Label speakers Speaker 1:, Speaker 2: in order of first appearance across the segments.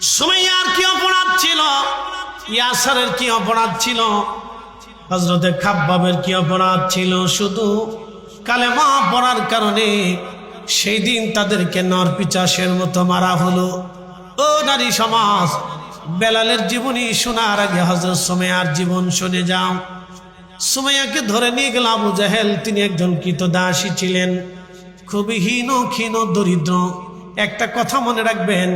Speaker 1: সুমাইয়ার কি অপরাধ ছিল? ইয়াসারের কি অপরাধ ছিল? হজরতে কি অপরাধ ছিল? শুধু পড়ার কারণে সেই দিন তাদেরকে নর পিচাসের মতো মারা হলো। ও নারী সমাজ, বেলালের জীবনী শোনার আগে হজরত সুমাইয়ার জীবন শুনে যাও। সুমাইয়াকে ধরে নিয়ে গেল আবু জাহেল, তিনি একজন কৃত দাসী ছিলেন। খুবই হীন ক্ষীণ দরিদ্র। একটা কথা মনে রাখবেন,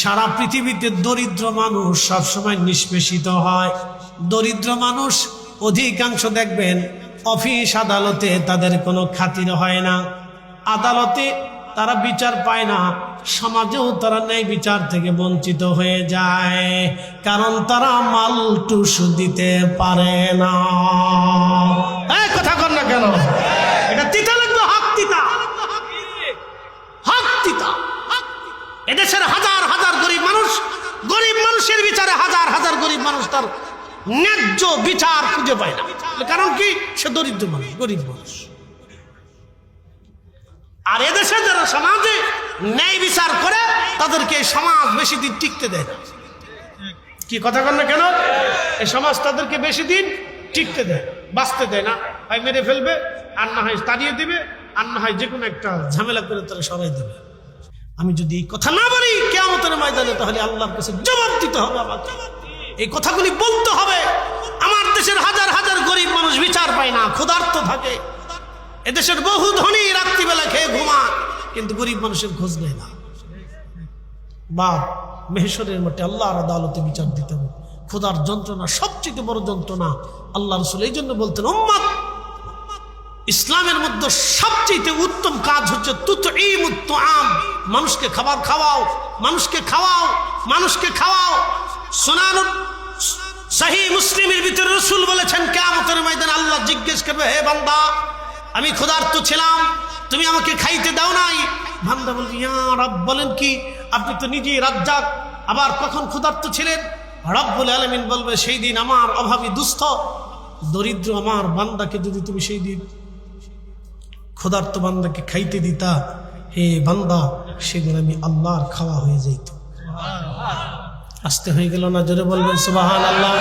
Speaker 1: সারা পৃথিবীতে দরিদ্র মানুষ সবসময় নিষ্পেষিত হয়। দরিদ্র মানুষ অধিকাংশ দেখবেন, অফিস আদালতে তাদের কোনো খাতির হয় না। আদালতে তারা বিচার পায় না, সমাজেও তারা ন্যায় বিচার থেকে বঞ্চিত হয়ে যায়, কারণ তারা মালটুস দিতে পারে না কেন এটা তিতা লাগবে হক তিতা হক তিতা এদেশের হাজার হাজার গরিব মানুষ গরিব মানুষের বিচারে হাজার হাজার গরিব মানুষ তার ন্যায্য বিচার খুঁজে পায় না। কারণ কি? সে দরিদ্র মানুষ, গরিব মানুষ। আর এদেশে যারা সমাজে ন্যায় বিচার করে, তাদেরকে সমাজ বেশি দিন টিকতে দেয় না। কি কথা কন না কেন? এই সমাজ তাদেরকে বেশি দিন টিকতে দেয়, বাঁচতে দেয় না। হয় মেরে ফেলবে, আর না হয় তাড়িয়ে দিবে, আর না হয় যে কোনো একটা ঝামেলা করে তারা সরাই দেবে। আমি যদি এই কথা না বলি কেমতের ময়দানে তাহলে আল্লাহর কাছে জবাব দিতে হবে আমাকে। এই কথাগুলি বলতে হবে। আমার দেশের হাজার হাজার গরিব মানুষ বিচার পায় না, ক্ষুধার্ত থাকে। এদেশের বহু ধনী রাত্রিবেলা খেয়ে ঘুমান কিন্তু গরিব মানুষের খোঁজ নেয় না। বা মেহেশ্বরের মধ্যে আল্লাহর আদালতে বিচার দিতে হবে। ক্ষুধার যন্ত্রণা সবচেয়ে বড় যন্ত্রণা। আল্লাহ রসুল এই জন্য বলতেন উম্মাদ ইসলামের মধ্যে সবচেয়ে উত্তম কাজ হচ্ছে তুত আম মানুষকে খাবার খাওয়াও, মানুষকে খাওয়াও মানুষকে খাওয়াও। সোনান সাহি মুসলিমের ভিতরে রসুল বলেছেন কেমতের ময়দান আল্লাহ জিজ্ঞেস করবে, হে বান্দা, আমি ক্ষুধার্ত ছিলাম, তুমি আমাকে খাইতে দাও নাই? বান্দা ইয়া রব, বলেন কি, আপনি তো নিজেই রাজ্জাক, আবার কখন ক্ষুধার্ত ছিলেন? রব্বুল আলমিন বলবে, সেই দিন আমার অভাবী দুস্থ, দরিদ্র আমার বান্দাকে যদি তুমি সেই দিন ক্ষুধার্ত বান্দাকে খাইতে দিতা, হে বান্দা, সেদিন আমি আল্লাহর খাওয়া হয়ে যাইত। আসতে হয়ে গেল না? জোরে বলবেন সুবাহান আল্লাহ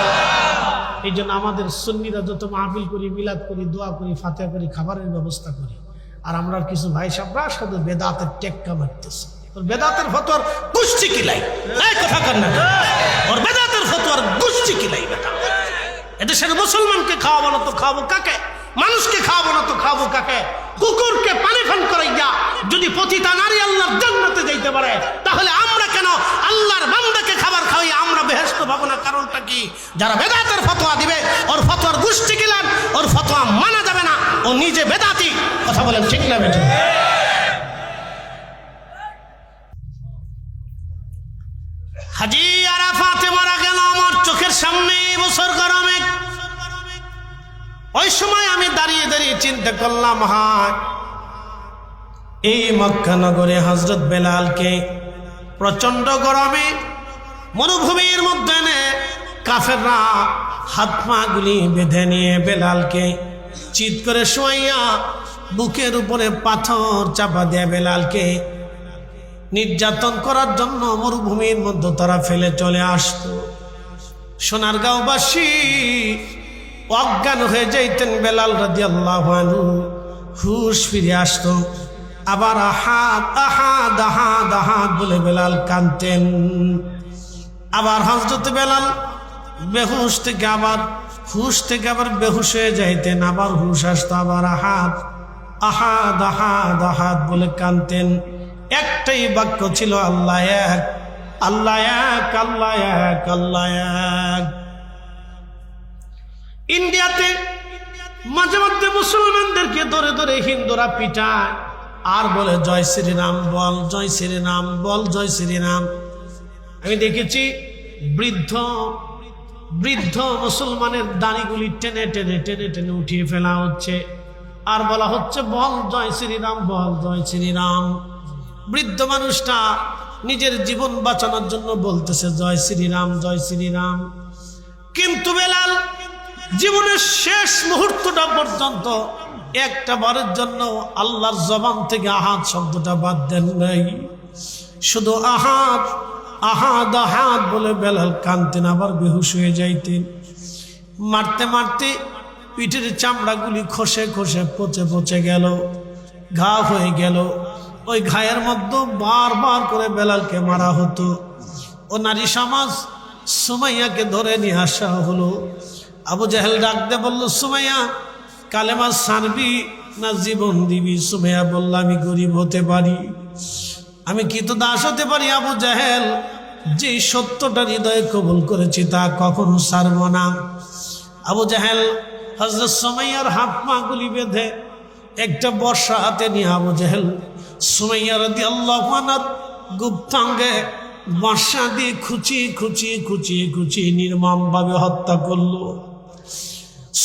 Speaker 1: এই জন্য আমাদের সন্নিরা যত মাহফিল করি, মিলাদ করি, দোয়া করি ফাতে করি, খাবারের ব্যবস্থা করি। আর আমরা কিছু ভাই সাবরা শুধু বেদাতের টেক্কা মারতেছে। ওর বেদাতের ফতোয়ার গুষ্টি কিলাই এই কথা কর না। ওর বেদাতের ফতোয়ার গুষ্টি কিলাই বেটা? এদেশের মুসলমানকে খাওয়াবো না তো খাওয়াবো কাকে? মানুষকে খাওয়াবো না তো খাওয়াবো কাকে? কুকুরকে পানি ফান করাইয়া যদি পতিতা নারী আল্লাহর জান্নাতে যাইতে পারে, তাহলে আমরা কেন আল্লাহর বান্দাকে খাবার খাওয়াই আমরা বেহেস্ত পাবো না? কারণটা কি? যারা বেদাতের ফতোয়া দিবে, ওর ফতোয়ার গোষ্ঠী গেলেন ওর ফতোয়া মানা যাবে না। ও নিজে বেদাতি। কথা বলেন ঠিক না বেঠিক হাজি আরাফাতে মারা গেল আমার চোখের সামনে, বছর গরমে। ওই সময় আমি দাঁড়িয়ে দাঁড়িয়ে চিন্তা করলাম, হায়, এই মক্কা নগরে হজরত বেলালকে প্রচণ্ড গরমে মরুভূমির মধ্যে কাফেররা হাত পা গুলি বেঁধে নিয়ে বেলালকে চিৎ করে শোয়াইয়া বুকের উপরে পাথর চাপা দেয় বেলালকে নির্যাতন করার জন্য মরুভূমির মধ্যে তারা ফেলে চলে আসত। সোনারগাঁওবাসী অজ্ঞান হয়ে যাইতেন বেলাল রাজি আল্লাহ হুশ ফিরে আসতো। আবার আহাদ আহাদ আহাদ আহাদ বলে বেলাল কানতেন। আবার হজরত বেলাল বেহুশ থেকে আবার, হুশ থেকে আবার বেহুশ হয়ে যাইতেন। আবার হুশ আসতো, আবার আহাদ আহাদ আহাদ আহাদ বলে কানতেন। একটাই বাক্য ছিল, আল্লাহ এক আল্লাহ এক আল্লাহ এক আল্লাহ এক। ইন্ডিয়াতে মাঝে মধ্যে মুসলমানদেরকে ধরে ধরে হিন্দুরা পিটায়। আর বলে, জয় শ্রীরাম, বল, জয় শ্রীরাম, বল, জয় শ্রীরাম। আমি দেখেছি বৃদ্ধ বৃদ্ধ মুসলমানের দাড়িগুলি টেনে টেনে টেনে টেনে উঠিয়ে ফেলা হচ্ছে। আর বলা হচ্ছে, বল, জয় শ্রীরাম, বল, জয় শ্রীরাম। বৃদ্ধ মানুষটা নিজের জীবন বাঁচানোর জন্য বলতেছে, জয় শ্রীরাম জয় শ্রীরাম। কিন্তু বেলাল জীবনের শেষ মুহূর্তটা পর্যন্ত একটা বারের জন্য আল্লাহর জবান থেকে আহাত শব্দটা বাদ দেন নাই। শুধু আহাত আহাদ আহাদ বলে বেলাল কানতেন আবার বেহুশ হয়ে যাইতেন। মারতে মারতে পিঠের চামড়াগুলি খসে খসে পচে পচে গেল, ঘা হয়ে গেল। ওই ঘায়ের মধ্যে বারবার করে বেলালকে মারা হতো। ও নারী সমাজ সুমাইয়াকে ধরে নিয়ে আসা হলো। আবু জাহেল ডাকতে বলল, সুমাইয়া, কালেমা সানবি না জীবন দিবি? সুমাইয়া বলল, আমি গরিব হতে পারি। আমি তো দাস হতে পারি আবু জাহেল। যে সত্যটা হৃদয়ে কবুল করেছি তা কখনো সারব না। আবু জাহেল হজরত সুমাইয়ার হাত পা গুলি বেঁধে একটা বর্ষা হাতে নিয়ে আবু জাহেল সুমাইয়া রদি আল্লাহ গুপ্তাঙ্গে বর্ষা দিয়ে খুচি খুচি খুচি খুচি নির্মমভাবে হত্যা করল।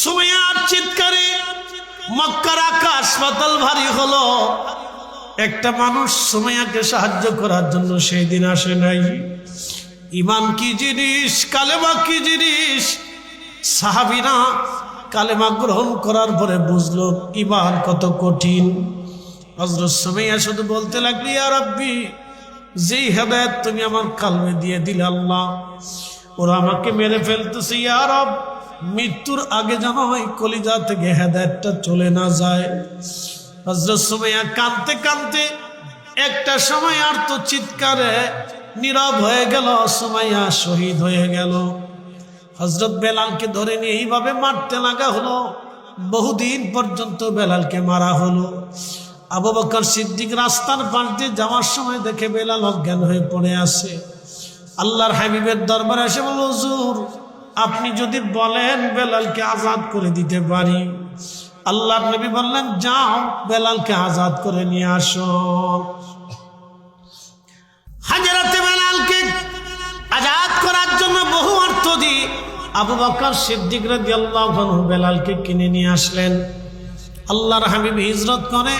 Speaker 1: সুমাইয়ার চিৎকারে মক্কার আকাশ পাতাল ভারী হলো। একটা মানুষ সুমাইয়াকে সাহায্য করার জন্য সেই দিন আসে নাই। ইমান কি জিনিস, কালেমা কি জিনিস? সাহাবিনা কালেমা গ্রহণ করার পরে বুঝলো, ইমান কত কঠিন। হজরত সুমাইয়া শুধু বলতে লাগলি আর রব্বি, যেই হেদায়ত তুমি আমার কালমে দিয়ে দিলে আল্লাহ, ওরা আমাকে মেরে ফেলতেছে ইয়ারব মৃত্যুর আগে যেন ওই কলিজা থেকে হেদায়তটা চলে না যায়। হজরত সুমাইয়া কানতে কানতে একটা সময় আর তো চিৎকারে নীরব হয়ে গেল, সুমাইয়া শহীদ হয়ে গেল। হজরত বেলালকে ধরে নিয়ে এইভাবে মারতে লাগা হলো, বহুদিন পর্যন্ত বেলালকে মারা হলো। আবু বকর সিদ্দিক রাস্তার পাশ দিয়ে যাওয়ার সময় দেখে বেলাল অজ্ঞান হয়ে পড়ে আসে আল্লাহর হাবিবের দরবারে এসে বলল, হুজুর আপনি যদি বলেন বেলালকে আজাদ করে দিতে পারি, আল্লাহর নবী বললেন, যাও, বেলালকে আজাদ করে নিয়ে আসো। হাজারাতে বেলালকে আজাদ করার জন্য বহু অর্থ দিয়ে আবু বকর সিদ্দিক রাদিয়াল্লাহু আনহু বেলালকে কিনে নিয়ে আসলেন। আল্লাহর হাবিব হিজরত করে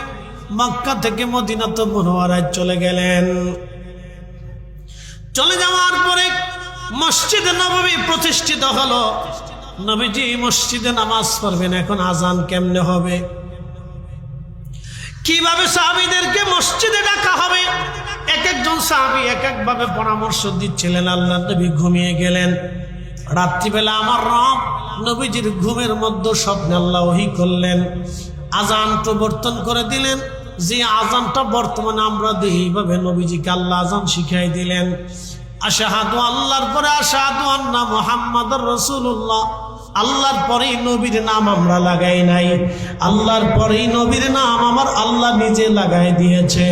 Speaker 1: মক্কা থেকে মদিনাত মনোয়ারায় চলে গেলেন। চলে যাওয়ার পরে মসজিদে নবমী প্রতিষ্ঠিত হলো। নবীজি মসজিদে নামাজ পড়বেন, এখন আজান কেমনে হবে? কীভাবে সাহাবিদেরকে মসজিদে ডাকা হবে? এক একজন সাহাবি এক একভাবে পরামর্শ দিচ্ছিলেন, আল্লাহ নবী ঘুমিয়ে গেলেন। রাত্রিবেলা আমার রব নবীজির ঘুমের মধ্যে স্বপ্নে আল্লাহ ওহি করলেন। আজান প্রবর্তন করে দিলেন। যে আজানটা বর্তমানে আমরা দিই এইভাবে নবীজিকে আল্লাহ আজান শিখাই দিলেন। আশাহাদু আল্লাহর পরে আশাহাদু আন্না মোহাম্মদ রসুল্লাহ আল্লাহর পরেই নবীর নাম আমরা লাগাই নাই। আল্লাহর পরেই নবীর নাম আমার আল্লাহ নিজে লাগাই দিয়েছে।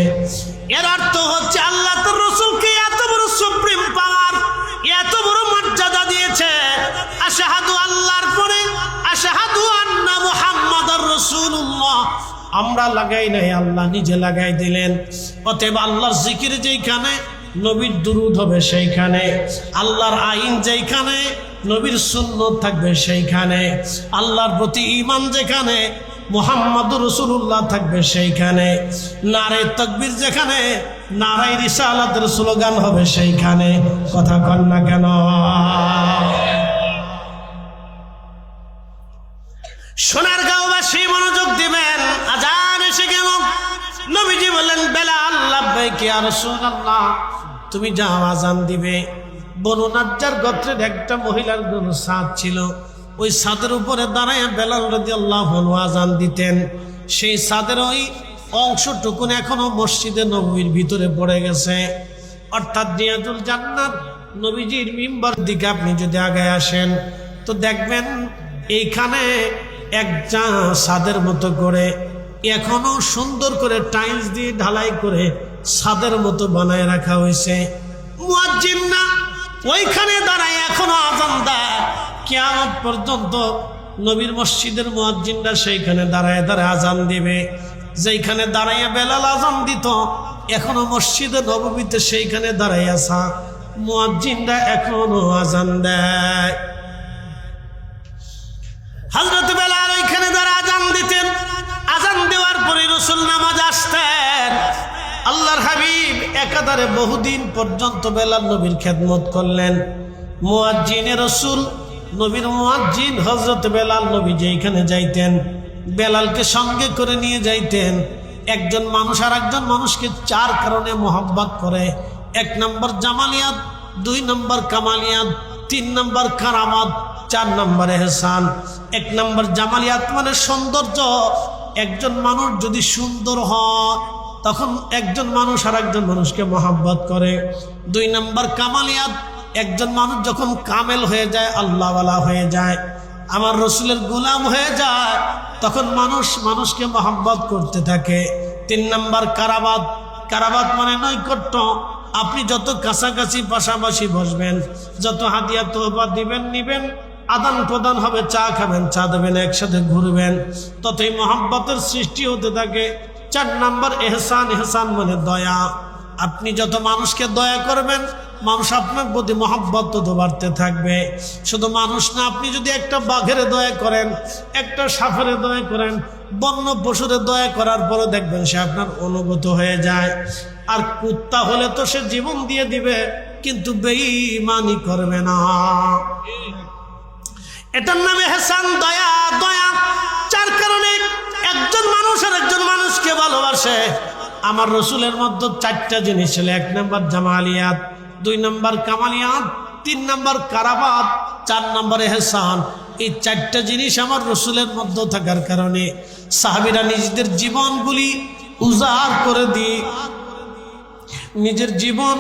Speaker 1: এর অর্থ হচ্ছে আল্লাহ তো রসুলকে এত বড় সুপ্রিম পাওয়ার, এত বড় মর্যাদা দিয়েছে। আশাহাদু আল্লাহর পরে আশাহাদু আন্না মোহাম্মদ রসুল্লাহ আমরা লাগাই নাই, আল্লাহ নিজে লাগাই দিলেন। অতএব আল্লাহর জিকির যেইখানে নবীর দুরুদ হবে সেইখানে। আল্লাহর আইন যেইখানে নবীর শূন্য থাকবে সেইখানে। আল্লাহর প্রতি ইমান যেখানে, মোহাম্মদ রসুল্লাহ থাকবে সেইখানে। নারে তকবির যেখানে নারাই রিসালাতের স্লোগান হবে সেইখানে। কথা কন না কেন? সোনার গাঁওবাসী মনোযোগ দিবেন, আজান এসে গেল। নবীজি বললেন, বেলা আল্লাহ কি আর আল্লাহ তুমি যাও আজান দিবে। বনু নাজ্জার গোত্রের একটা মহিলার কোন সাদ ছিল। ওই সাদের উপরে দাঁড়ায় বেলাল রাজি আল্লাহ আজান দিতেন। সেই সাদের ওই অংশটুকুন এখনও মসজিদে নবীর ভিতরে পড়ে গেছে। অর্থাৎ নিয়াজুল জান্নাত নবীজির মিম্বার দিকে আপনি যদি আগে আসেন, তো দেখবেন এইখানে এক একটা সাদের মতো করে এখনও সুন্দর করে টাইলস দিয়ে ঢালাই করে সাদের মতো বানায় রাখা হয়েছে। না, ওইখানে দাঁড়ায় এখনও আজান দেয়। পর্যন্ত নবীর মসজিদের মুয়াজ্জিনরা সেইখানে দাঁড়ায় দাঁড়ায় আজান দিবে। যেইখানে দাঁড়াইয়া বেলাল আজান দিত, এখনও মসজিদে নবমীতে সেইখানে দাঁড়াই আসা মুয়াজ্জিনরা এখনও আজান দেয়। হজরত রসুল নামাজ আসতেন। আল্লাহর হাবিব একাধারে বহুদিন পর্যন্ত বেলাল নবীর খেদমত করলেন। মুয়াজ্জিনে রসুল, নবীর মুয়াজ্জিন হজরত বেলাল নবী যেইখানে যাইতেন, বেলালকে সঙ্গে করে নিয়ে যাইতেন। একজন মানুষ আর একজন মানুষকে চার কারণে মোহাব্বত করে। এক নম্বর জামালিয়াত, দুই নম্বর কামালিয়াত, তিন নম্বর কারামাত, চার নম্বর এহসান। এক নম্বর জামালিয়াত মানে সৌন্দর্য একজন মানুষ যদি সুন্দর হয়, তখন একজন মানুষ আর একজন মানুষকে মহাব্বত করে। দুই নম্বর কামালিয়াত, একজন মানুষ যখন কামেল হয়ে যায়, আল্লাহওয়ালা হয়ে যায়, আমার রসুলের গোলাম হয়ে যায়, তখন মানুষ মানুষকে মহাব্বত করতে থাকে। তিন নম্বর কারাবাদ কারাবাদ মানে নৈকট্য। আপনি যত কাছাকাছি পাশাপাশি বসবেন, যত হাতিয়া তোহবা দিবেন, নিবেন আদান প্রদান হবে, চা খাবেন, চা দেবেন, একসাথে ঘুরবেন। ততই মহাব্বতের সৃষ্টি হতে থাকে। চার নাম্বার, এহসান এহসান মানে দয়া। আপনি যত মানুষকে দয়া করবেন, মানুষ আপনার প্রতি মহাব্বত তত বাড়তে থাকবে। শুধু মানুষ না, আপনি যদি একটা বাঘের দয়া করেন, একটা সাফের দয়া করেন, বন্য পশুরে দয়া করার পরে দেখবেন সে আপনার অনুগত হয়ে যায়। আর কুত্তা হলে তো সে জীবন দিয়ে দিবে, কিন্তু বেইমানি করবে না। এটার নামে হেসান, দয়া দয়া। চার কারণে একজন মানুষ আর একজন মানুষকে ভালোবাসে। আমার রসুলের মধ্যে চারটা জিনিস ছিল। এক নম্বর জামালিয়াত, দুই নম্বর কামালিয়াত, তিন নম্বর কারাবাদ চার নম্বর এহসান এই চারটা জিনিস আমার রসুলের মধ্যে থাকার কারণে সাহাবিরা নিজেদের জীবনগুলি উজাড় করে দিয়ে, নিজের জীবন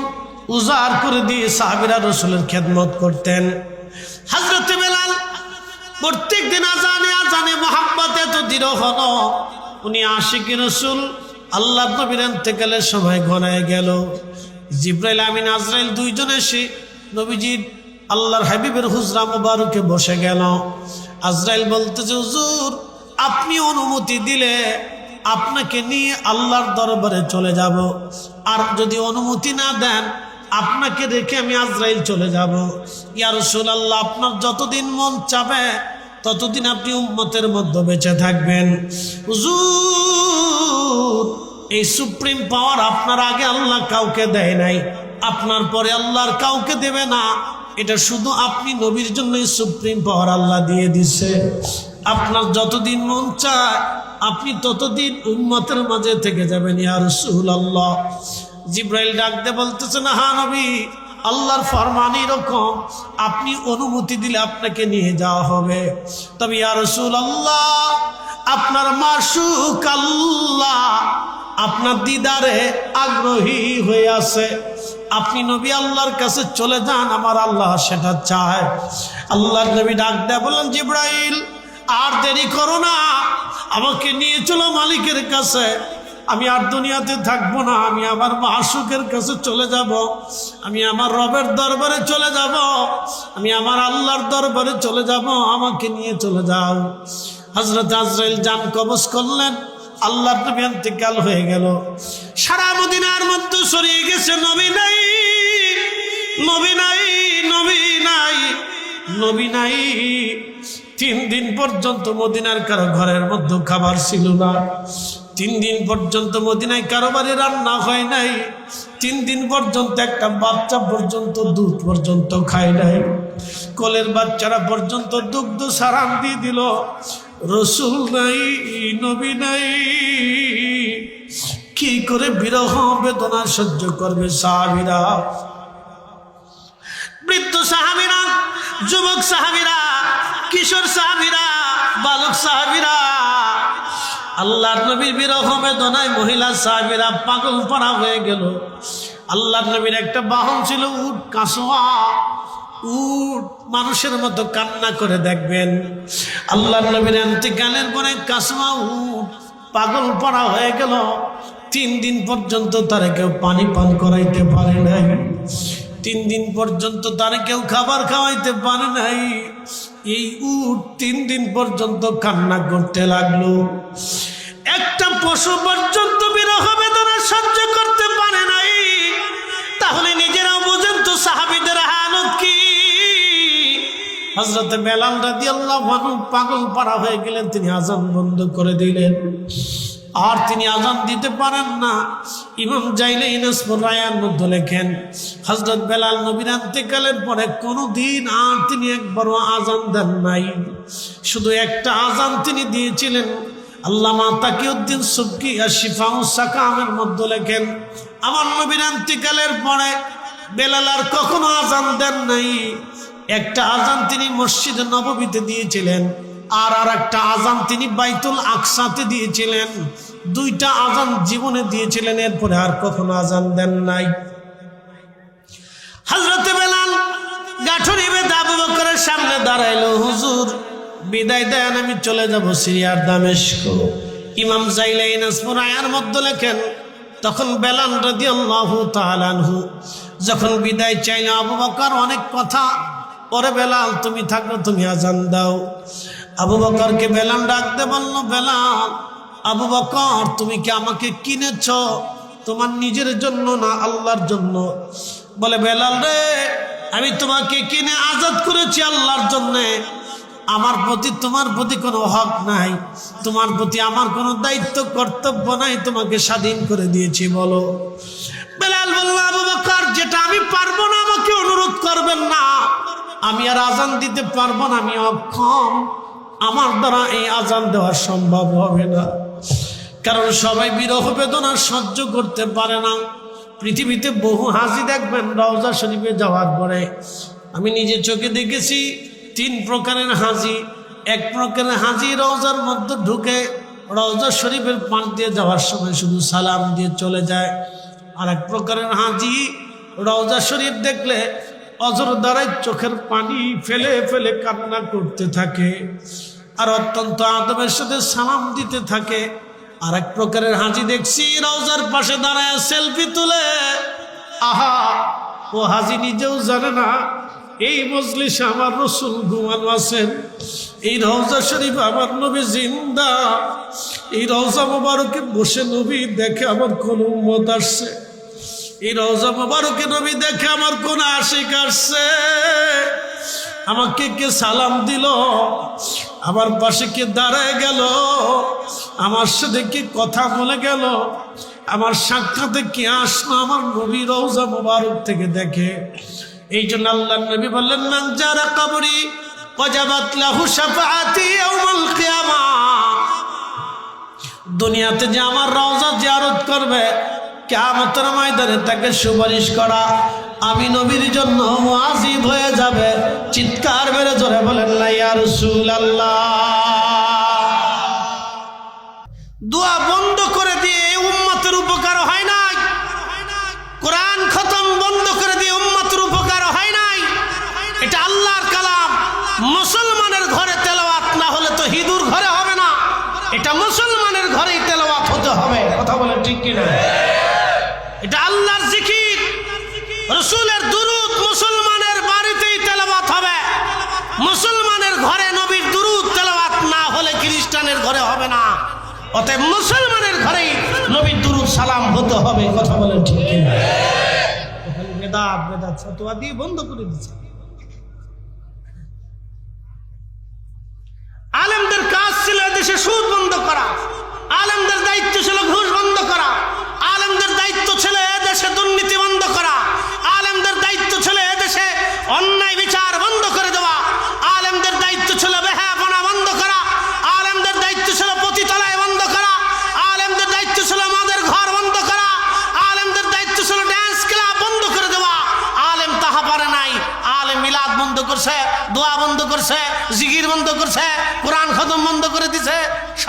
Speaker 1: উজাড় করে দিয়ে সাহাবিরা রসুলের খেদমত করতেন। হাজরতে বেলাল প্রত্যেক দিন আজানে আজানে মোহাম্মত এত দৃঢ় হল। উনি আশিকি রসুল, আল্লাহ নবীর গেলে সবাই ঘনায় গেল। জিব্রাইল আমিন আজরাইল দুইজন এসে নবীজির আল্লাহর হাবিবের হুজরা মুবারকে বসে গেল। আজরাইল বলতেছে হুজুর, আপনি অনুমতি দিলে আপনাকে নিয়ে আল্লাহর দরবারে চলে যাব। আর যদি অনুমতি না দেন আপনাকে রেখে আমি আজরাইল চলে যাব। ইয়া রাসূলুল্লাহ, আপনার যতদিন মন চাবে, ততদিন আপনি উম্মতের মধ্যে বেঁচে থাকবেন। এই সুপ্রিম পাওয়ার আপনার আগে আল্লাহ কাউকে দেয় নাই, আপনার পরে আল্লাহর কাউকে দেবে না। এটা শুধু আপনি নবীর জন্যই সুপ্রিম পাওয়ার আল্লাহ দিয়ে দিছে। আপনার যতদিন মন চায়, আপনি ততদিন উম্মতের মাঝে থেকে যাবেন, ইয়া রাসূলুল্লাহ। জিব্রাইল ডাকতে বলতেছেন হা নবী, আল্লাহর ফরমান এরকম। আপনি অনুমতি দিলে আপনাকে নিয়ে যাওয়া হবে। তবে ইয়া আল্লাহ আপনার মাসুক আল্লাহ আপনার দিদারে আগ্রহী হয়ে আছে। আপনি নবী আল্লাহর কাছে চলে যান, আমার আল্লাহ সেটা চায়। আল্লাহর নবী ডাক দেয় বলেন জিব্রাইল, আর দেরি করো না, আমাকে নিয়ে চলো মালিকের কাছে। আমি আর দুনিয়াতে থাকব না, আমি আমার মাসুকের কাছে চলে যাব, আমি আমার রবের দরবারে চলে যাব, আমি আমার আল্লাহর দরবারে চলে যাব, আমাকে নিয়ে চলে যাও। হজরত আজরাইল জান কবজ করলেন আল্লাহ নবী অন্তিকাল হয়ে গেল। সারা মদিনার মধ্যে সরিয়ে গেছে, নবী নাই নবী নাই নবী নাই নবী নাই। তিন দিন পর্যন্ত মদিনার কারও ঘরের মধ্যে খাবার ছিল না। তিন দিন পর্যন্ত মদিনায় কারও বাড়ি রান্না হয় নাই। তিন দিন পর্যন্ত একটা বাচ্চা পর্যন্ত, দুধ পর্যন্ত খায় নাই। কোলের বাচ্চারা পর্যন্ত দুগ্ধ সারাম দিয়ে দিল। রসুল নাই, নবী নাই। কি করে বিরহ বেদনা সহ্য করবে সাহাবিরা? বৃদ্ধ সাহাবিরা, যুবক সাহাবিরা কিশোর সাহাবিরা, বালক সাহাবিরা আল্লাহ নবীর বিরহ বেদনায় মহিলা সাহাবিরা পাগল পড়া হয়ে গেল। আল্লাহ নবীর একটা বাহন ছিল উট, কাঁসোয়া। উট মানুষের মতো কান্না করে দেখবেন। আল্লাহ নবীর গানের পরে কাসমা উট পাগল পড়া হয়ে গেল। তিন দিন পর্যন্ত তারা কেউ পানি পান করাইতে পারে নাই। তিন দিন পর্যন্ত তারা কেউ খাবার খাওয়াইতে পারে নাই। এই উট তিন দিন পর্যন্ত কান্না করতে লাগল। একটা পশু পর্যন্ত বিরহ বেদনা সহ্য করতে পারে নাই। তাহলে নিজেরাও বোঝেন তো সাহাবিদের হালত কি। হজরত বেলাল রাদি আল্লাহ পাগল পাড়া হয়ে গেলেন, তিনি আজান বন্ধ করে দিলেন। আর তিনি আজান দিতে পারেন না। ইমাম জাইলে ইনাসপুর রায়ার মধ্যে লেখেন হজরত বেলাল নবীর আন্তেকালের পরে কোনো দিন আর তিনি একবারও আজান দেন নাই। শুধু একটা আজান তিনি দিয়েছিলেন। আল্লামা তাকিউদ্দিন সুবকি আর শিফাউ সাকামের মধ্যে লেখেন, আমার নবীর আন্তিকালের পরে বেলাল আর কখনো আজান দেন নাই। একটা আজান তিনি মসজিদে নববীতে দিয়েছিলেন। আর আর একটা আজান তিনি বাইতুল আকসাতে দিয়েছিলেন। দুইটা আজান জীবনে দিয়েছিলেন, এরপরে আর কখনো আজান দেন নাই। হজরতে বেলাল গাঠুরি বেদা আবু বকরের সামনে দাঁড়াইলো, হুজুর, বিদায় দেন, আমি চলে যাব সিরিয়ার দামেস্ক। ইমাম জাইলাইন আয়ার মধ্যে লেখেন, তখন বেলাল রাদিয়াল্লাহু তাআলাহু যখন বিদায় চাইল, আবু বকর অনেক কথা, পরে বেলাল, তুমি থাকো, তুমি আজান দাও। আবু বকরকে বেলাল ডাকতে বলল, বেলাল, আবু বকর, তুমি কি আমাকে কিনেছ? তোমার নিজের জন্য না আল্লাহর জন্য? বলে, বেলাল রে, আমি তোমাকে কিনে আজাদ করেছি আল্লাহর জন্যে। আমার প্রতি, তোমার প্রতি কোনো হক নাই। তোমার প্রতি আমার কোনো দায়িত্ব, কর্তব্য নাই। তোমাকে স্বাধীন করে দিয়েছি, বলো। বেলাল বলল, আবু বকর, যেটা আমি পারব না, আমাকে অনুরোধ করবেন না। আমি আর আজান দিতে পারব না, আমি অক্ষম। আমার দ্বারা এই আজান দেওয়া সম্ভব হবে না। কারণ সবাই বিরহ বেদনা সহ্য করতে পারে না। পৃথিবীতে বহু হাজি দেখবেন, রওজা শরীফে যাওয়ার পরে। আমি নিজে চোখে দেখেছি, তিন প্রকারের হাজি। এক প্রকারের হাজি রওজার মধ্যে ঢুকে রওজা শরীফের পাশ দিয়ে যাওয়ার সময় শুধু সালাম দিয়ে চলে যায়। আর এক প্রকারের হাজি রওজা শরীফ দেখলে অজর দ্বারাই চোখের পানি ফেলে ফেলে কান্না করতে থাকে। আর অত্যন্ত আদবের সাথে সালাম দিতে থাকে। আর এক প্রকারের হাজি দেখছি, রওজার পাশে দাঁড়ায় সেলফি তুলে। আহা, ও হাজি নিজেও জানে না, এই মজলিসে আমার রসুল ঘুমানো আছেন। এই রওজা শরীফ আমার নবী জিন্দা। এই রওজা মোবারকে বসে নবী দেখে আমার কোন উম্মত আসছে। এই রওজা মোবারকে নবী দেখে আমার কোন আশিক আসছে। আমাকে কে সালাম দিল? আমার পাশে কে দাঁড়ায় গেল? আমার সাথে কি কথা বলে গেল? আমার সাক্ষাতে কে আসলো? আমার নবী রওজা মোবারক থেকে দেখে। এই জন্য আল্লাহ নবী বললেন, মান যারা কবরি লাহু দুনিয়াতে যে আমার রওজা জিয়ারত করবে, কেয়ামতের ময়দানে তাকে সুপারিশ করা আমি নবীর জন্য ওয়াজিব হয়ে যাবে। চিৎকার মেরে জোরে বলেন না, ইয়া রাসূলুল্লাহ। দোয়া বন্ধ করে দিয়ে এই উম্মতের উপকার হয় নাই? কোরআন খতম বন্ধ করে দিয়ে উম্মতের উপকার হয় নাই? এটা আল্লাহর কালাম। মুসলমানের ঘরে তেলাওয়াত না হলে তো হিঁদুর ঘরে হবে না। এটা মুসলমানের ঘরেই তেলাওয়াত হতে হবে। কথা বলে ঠিক কিনা? রসুলের দুরুদ মুসলমানের বাড়িতেই তেলাওয়াত হবে। মুসলমানের ঘরে নবীর দুরুদ তেলাওয়াত না হলে খ্রিস্টানের ঘরে হবে না। অতএব মুসলমানের ঘরেই নবীর দুরুদ সালাম হতে হবে, কথা বলেন ঠিক বেদাত বেদাত ফতোয়া দিয়ে বন্ধ করে দিচ্ছে আলেমদের কাজ ছিল দেশে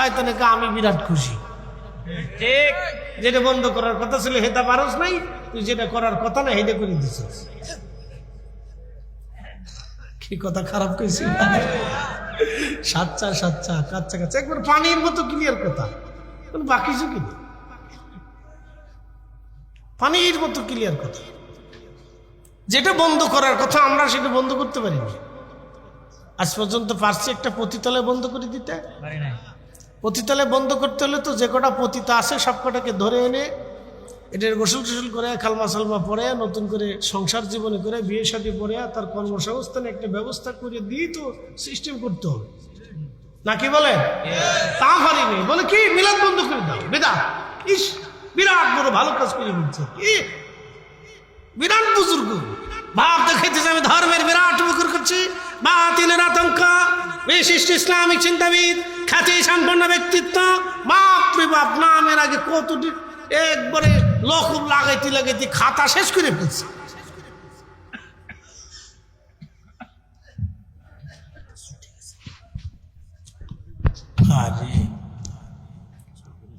Speaker 1: শয়তানকে আমি বিরাট খুশি। ঠিক। যেটা বন্ধ করার কথা ছিল হেতা পারস নাই তুই যেটা করার কথা না হেটা করে দিছিস। কি কথা খারাপ কইছি সাচ্চা সাচ্চা কাচ্চা কাচ্চা। একবার পানির মতো ক্লিয়ার কথা। কোনো বাকি কিছু পানির মতো ক্লিয়ার কথা। যেটা বন্ধ করার কথা আমরা সেটা বন্ধ করতে পারিনি। আজ পর্যন্ত পারছি একটা পতিতলে বন্ধ করে দিতে। পতিতলে বন্ধ করতে হলে তো যে কটা পতিতা আছে সব কটাকে ধরে এনে এটার গোসল টোসল করে, খালমা সালমা পরে, নতুন করে সংসার জীবনে করে, বিয়ে শাদী পরে তার কর্মসংস্থানে একটা ব্যবস্থা করে দিয়ে তো সিস্টেম করতে হবে। নাকি বলে? তা পারিনি বলে কি? মিলাদ বন্ধ করে দাও। বেদা। ইস, বিরাট বড় ভালো কাজ করে বলছে। বিরাট বুজুর্গ। ভাব দেখাইতেছে আমি ধর্মের বিরাট মুখর করছি। বাতিলের আতঙ্ক। বিশিষ্ট ইসলামিক চিন্তাবিদ। খ্যাতি সম্পন্ন ব্যক্তিত্ব। বাপরে বাপ, নামের আগে কতটি একবারে লকুব লাগাইতে লাগাইতে খাতা শেষ করে ফেলছে।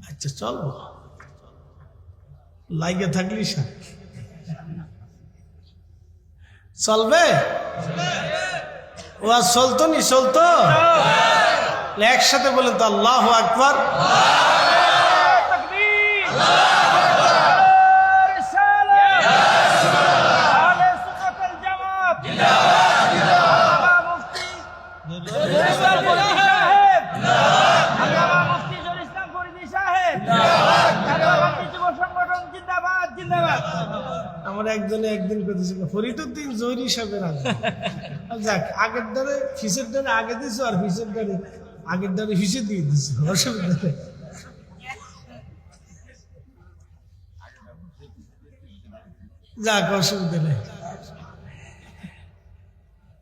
Speaker 1: আচ্ছা চলবো লাইগে থাকলি চলবে? ও আর চলতো নি, চলতো? একসাথে বলেন তো, আল্লাহ আকবর। আমার একজনে একদিন করতেছে ফরিদুদ্দিন জহির সাহেবের আগে। যাক, আগের দ্বারে ফিসের দ্বারে আগে দিছো আর ফিসের আগের দামে হিসেব দিয়ে দিচ্ছে অসুবিধা নেই। যাক অসুবিধা নেই।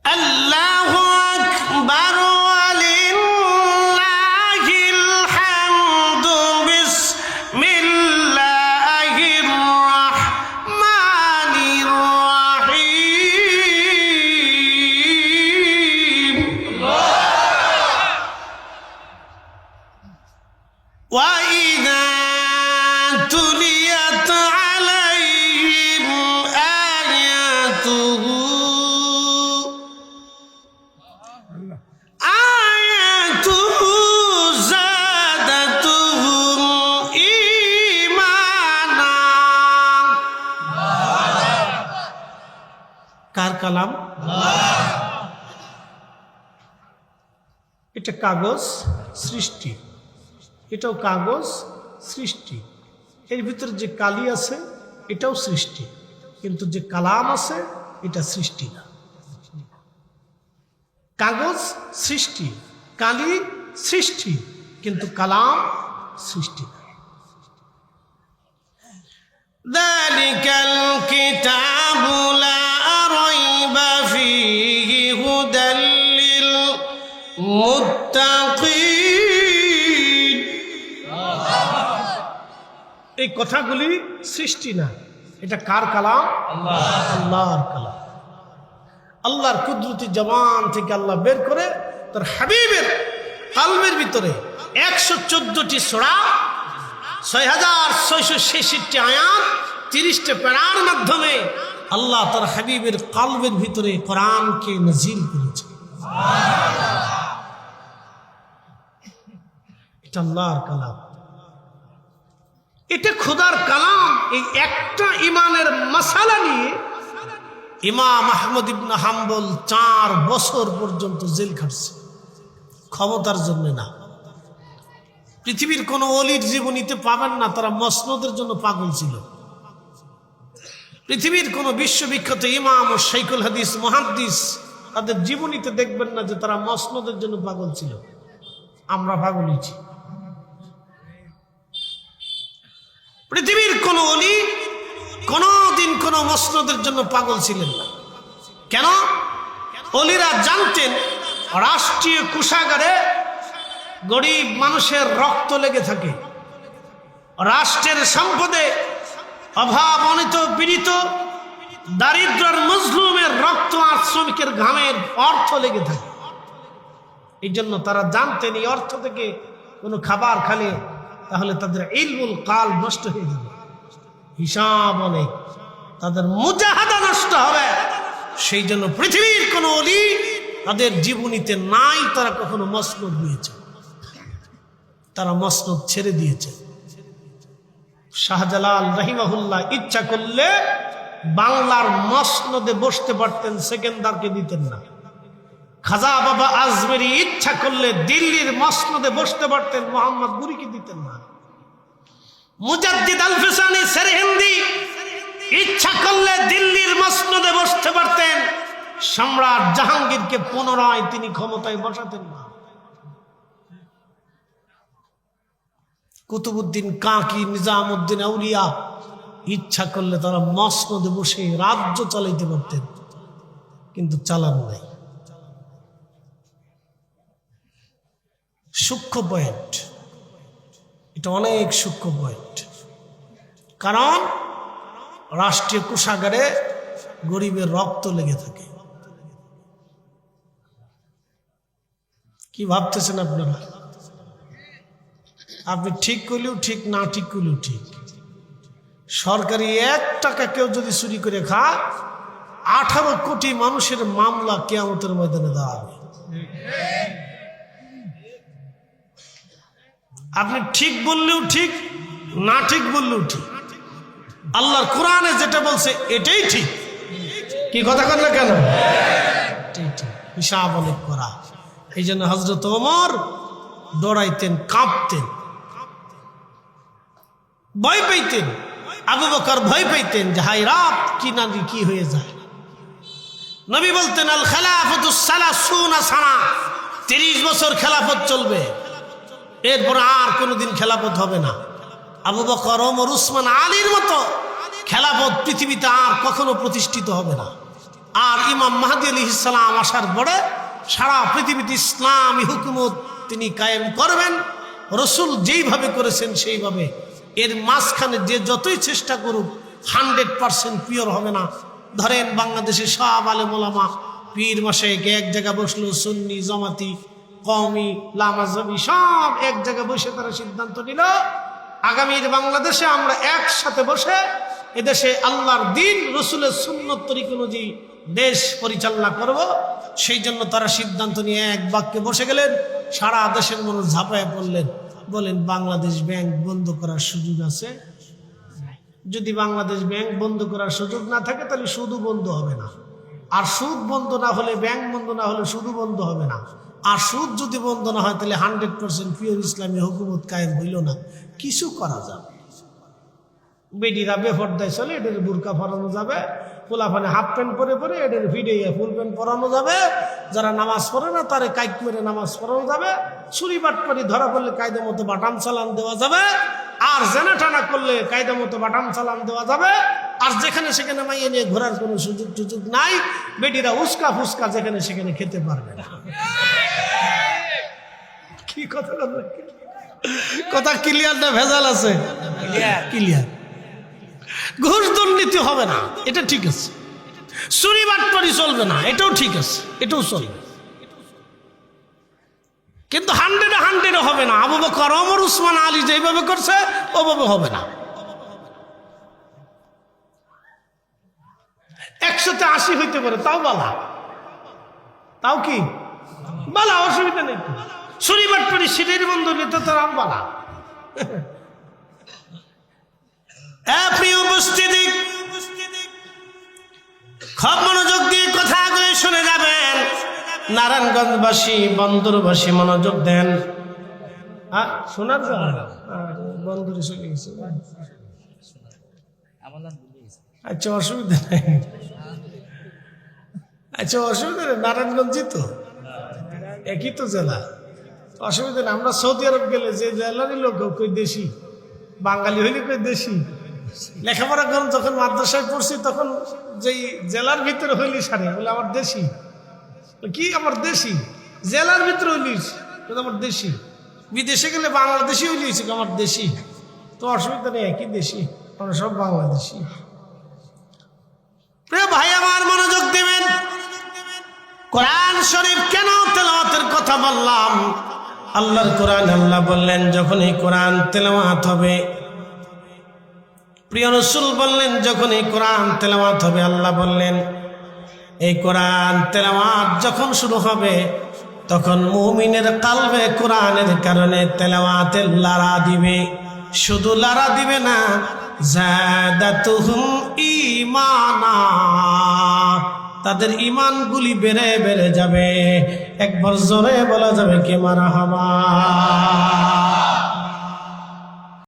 Speaker 1: আল্লাহু আকবার কাগজ সৃষ্টি এটাও কাগজ সৃষ্টি এর ভিতরে যে কালি আছে এটাও সৃষ্টি কিন্তু যে কালাম আছে এটা সৃষ্টি না কাগজ সৃষ্টি কালি সৃষ্টি কিন্তু কালাম সৃষ্টি না ذلك الكتاب لا কথাগুলি সৃষ্টি না। এটা কার কালাম? আল্লাহর কালাম। আল্লাহর কুদরতি জবান থেকে আল্লাহ বের করে তার হাবিবের কালমের ভিতরে একশো চোদ্দটি সোড়া ছয় হাজার ছয়শো ছেষট্টি আয়াত, তিরিশটা পেড়ার মাধ্যমে আল্লাহ তার হাবিবের কালবের ভিতরে কোরআনকে নজিল করেছে। এটা আল্লাহর কালাম। এটা খোদার কালাম, এই একটা ইমানের মশালা নিয়ে ইমাম আহমদ ইবনে হাম্বল চার বছর পর্যন্ত জেল খাটছে। ক্ষমতার জন্য না। পৃথিবীর কোনো অলির জীবনীতে পাবেন না, তারা মসনদের জন্য পাগল ছিল। পৃথিবীর কোনো বিশ্ববিখ্যাত ইমাম ও শাইকুল হাদিস, মহাদ্দিস, তাদের জীবনীতে দেখবেন না যে তারা মসনদের জন্য পাগল ছিল। আমরা পাগল পৃথিবীর কোন অলি কোনদিন কোন মসনদের জন্য পাগল ছিলেন না। কেন? অলিরা জানতেন রাষ্ট্রীয় কুষাগারে গরিব মানুষের রক্ত লেগে থাকে। রাষ্ট্রের সম্পদে অভাব অনিত পীড়িত দারিদ্র আর মজলুমের রক্ত আর শ্রমিকের ঘামের অর্থ লেগে থাকে। এই জন্য তারা জানতেন এই অর্থ থেকে কোনো খাবার খালে তাহলে তাদের ইলমুল কাল নষ্ট হয়ে যাবে। হিসাব অনেক। তাদের মুজাহাদা নষ্ট হবে। সেই জন্য পৃথিবীর কোন অলি তাদের জীবনীতে নাই, তারা কখনো মসনদ নিয়েছে। তারা মসনদ ছেড়ে দিয়েছে। শাহজালাল রহিমাহুল্লাহ ইচ্ছা করলে বাংলার মসনদে বসতে পারতেন, সেকেন্দারকে দিতেন না। খাজা বাবা আজমেরি ইচ্ছা করলে দিল্লির মসনদে বসতে পারতেন, মোহাম্মদ গুরিকে দিতেন না। মুজাদ্দিদ আল ফিসানি সেরহিন্দি ইচ্ছা করলে দিল্লির মসনদে বসতে পারতেন। সম্রাট জাহাঙ্গীরকে পুনরায় তিনি ক্ষমতায় বসাতেন না। কুতুবুদ্দিন কাকি নিজামুদ্দিন আউলিয়া, ইচ্ছা করলে তারা মসনদে বসে রাজ্য চালাইতে পারতেন, কিন্তু চালান নাই। সূক্ষ্ম পয়েন্ট এটা অনেক সূক্ষ্ম পয়েন্ট কারণ রাষ্ট্রীয় কোষাগারে গরিবের রক্ত লেগে থাকে। কি ভাবতেছেন আপনারা? আপনি ঠিক করলেও ঠিক, না ঠিক করলেও ঠিক। সরকারি এক টাকা কেউ যদি চুরি করে খা আঠারো কোটি মানুষের মামলা কেয়ামতের ময়দানে দেওয়া আপনি ঠিক বললেও ঠিক, না ঠিক বললেও ঠিক। আল্লাহর কোরআনে যেটা বলছে, এটাই ঠিক। কি কথা করলে কেন? হিসাব অনেক করা। এই জন্য হজরত ওমর দৌড়াইতেন, কাঁপতেন। ভয় পাইতেন আবু বকর ভয় পাইতেন যে হাই রাত কি না, কি হয়ে যায়? নবী বলতেন আল খেলাফত সানা, তিরিশ বছর খেলাফত চলবে। এরপর আর কোনোদিন খেলাপথ হবে না। আবু বকর, ওমর, উসমান, আলীর মতো খেলাফত পৃথিবীতে আর কখনো প্রতিষ্ঠিত হবে না। আর ইমাম মাহাদি আলী ইসলাম আসার পরে সারা পৃথিবীতে ইসলামী হুকুমত তিনি কায়েম করবেন। রসুল যেইভাবে করেছেন সেইভাবে। এর মাঝখানে যে যতই চেষ্টা করুক, হান্ড্রেড পারসেন্ট পিওর হবে না। ধরেন বাংলাদেশে সব আলে মোলামা পীর মাসেক এক জায়গায় বসল, সুন্নি, জমাতি কমি লামাজবি সব এক জায়গায় বসে তারা সিদ্ধান্ত নিল, আগামীর বাংলাদেশে আমরা একসাথে বসে এদেশে আল্লাহর দিন, রসুলের সুন্নত তরিক অনুযায়ী দেশ পরিচালনা করব। সেই জন্য তারা সিদ্ধান্ত নিয়ে এক বাক্যে বসে গেলেন। সারা দেশের মানুষ ঝাঁপায় পড়লেন। বলেন, বাংলাদেশ ব্যাংক বন্ধ করার সুযোগ আছে? যদি বাংলাদেশ ব্যাংক বন্ধ করার সুযোগ না থাকে, তাহলে সুদও বন্ধ হবে না। আর সুদ বন্ধ না হলে, ব্যাংক বন্ধ না হলে সুদও বন্ধ হবে না। আর সুদ যদি বন্ধ না হয়, তাহলে হান্ড্রেড পার্সেন্ট পিওর ইসলামী হুকুমত কায়েম হইল না। কিছু করা যাবে। বেডিরা বেফর্দায় চলে, এদের বুরকা পরানো যাবে। পোলাফানে হাফ প্যান্ট পরে পরে এদের ভিড়ে ফুল প্যান্ট পরানো যাবে। যারা নামাজ পড়ে না, তারে কাইক মেরে নামাজ পড়ানো যাবে। ছুরি বাটপারি ধরা পড়লে কায়দা মতো বাটাম চালান দেওয়া যাবে। আর জেনা টানা করলে কায়দা মতো বাটাম চালান দেওয়া যাবে। আর যেখানে সেখানে মাইয়ে নিয়ে ঘোরার কোনো সুযোগ টুযোগ নাই বেটিরা উস্কা ফুসকা যেখানে সেখানে খেতে পারবে না। কি কথা কথা ক্লিয়ার না ভেজাল আছে? ক্লিয়ার ঘুষ দুর্নীতি হবে না এটা ঠিক আছে। চুরি বাটপারি চলবে না এটাও ঠিক আছে এটাও চলবে। কিন্তু হান্ড্রেডে হান্ড্রেডে হবে না। আবু বকর অমর উসমান আলী যেভাবে করছে ওভাবে হবে না। আশি হইতে পারে তাও বালা। তাও কি? বালা অসুবিধা নেই। চুরি বাটপারি সিটের বন্ধ হলে তো তার বালা। উপস্থিতি খুব মনোযোগ দিয়ে কথাগুলি শুনে যাবেন। নারায়ণগঞ্জবাসী বন্দরবাসী মনোযোগ দেন। শোনার বন্দরে চলে গেছে। আচ্ছা অসুবিধা নেই। আচ্ছা অসুবিধা নেই নারায়ণগঞ্জই তো একই তো জেলা। অসুবিধা নেই, আমরা সৌদি আরব গেলে যে জেলারই লোক কই দেশি? বাঙালি হইলে কই দেশি? লেখাপড়া করুন যখন, মাদ্রাসায় পড়ছি তখন যেই জেলার ভিতরে হইলি সারে, বলে আমার দেশি। কি আমার দেশি? জেলার ভিতরে হইলিস আমার দেশি। বিদেশে গেলে বাংলাদেশি হইলিস আমার দেশি। তো অসুবিধা নেই, একই দেশি, আমরা সব বাংলাদেশি। প্রিয় ভাই, আমার মনোযোগ কোরআন শরীফ কেন তেলাওয়াতের কথা বললাম? আল্লাহর কোরআন আল্লাহ বললেন যখন এই কোরআন তেলাওয়াত হবে প্রিয় রসুল বললেন যখন এই কোরআন তেলাওয়াত হবে আল্লাহ বললেন, এই কোরআন তেলাওয়াত যখন শুরু হবে, তখন মুমিনের কালবে কোরআনের কারণে তেলাওয়াতের লারা দিবে। শুধু লারা দিবে না জাদাতুহুম ঈমানা। তাদের ইমানগুলি বেড়ে বেড়ে যাবে। একবার জোরে বলা যাবে কে মারা হামা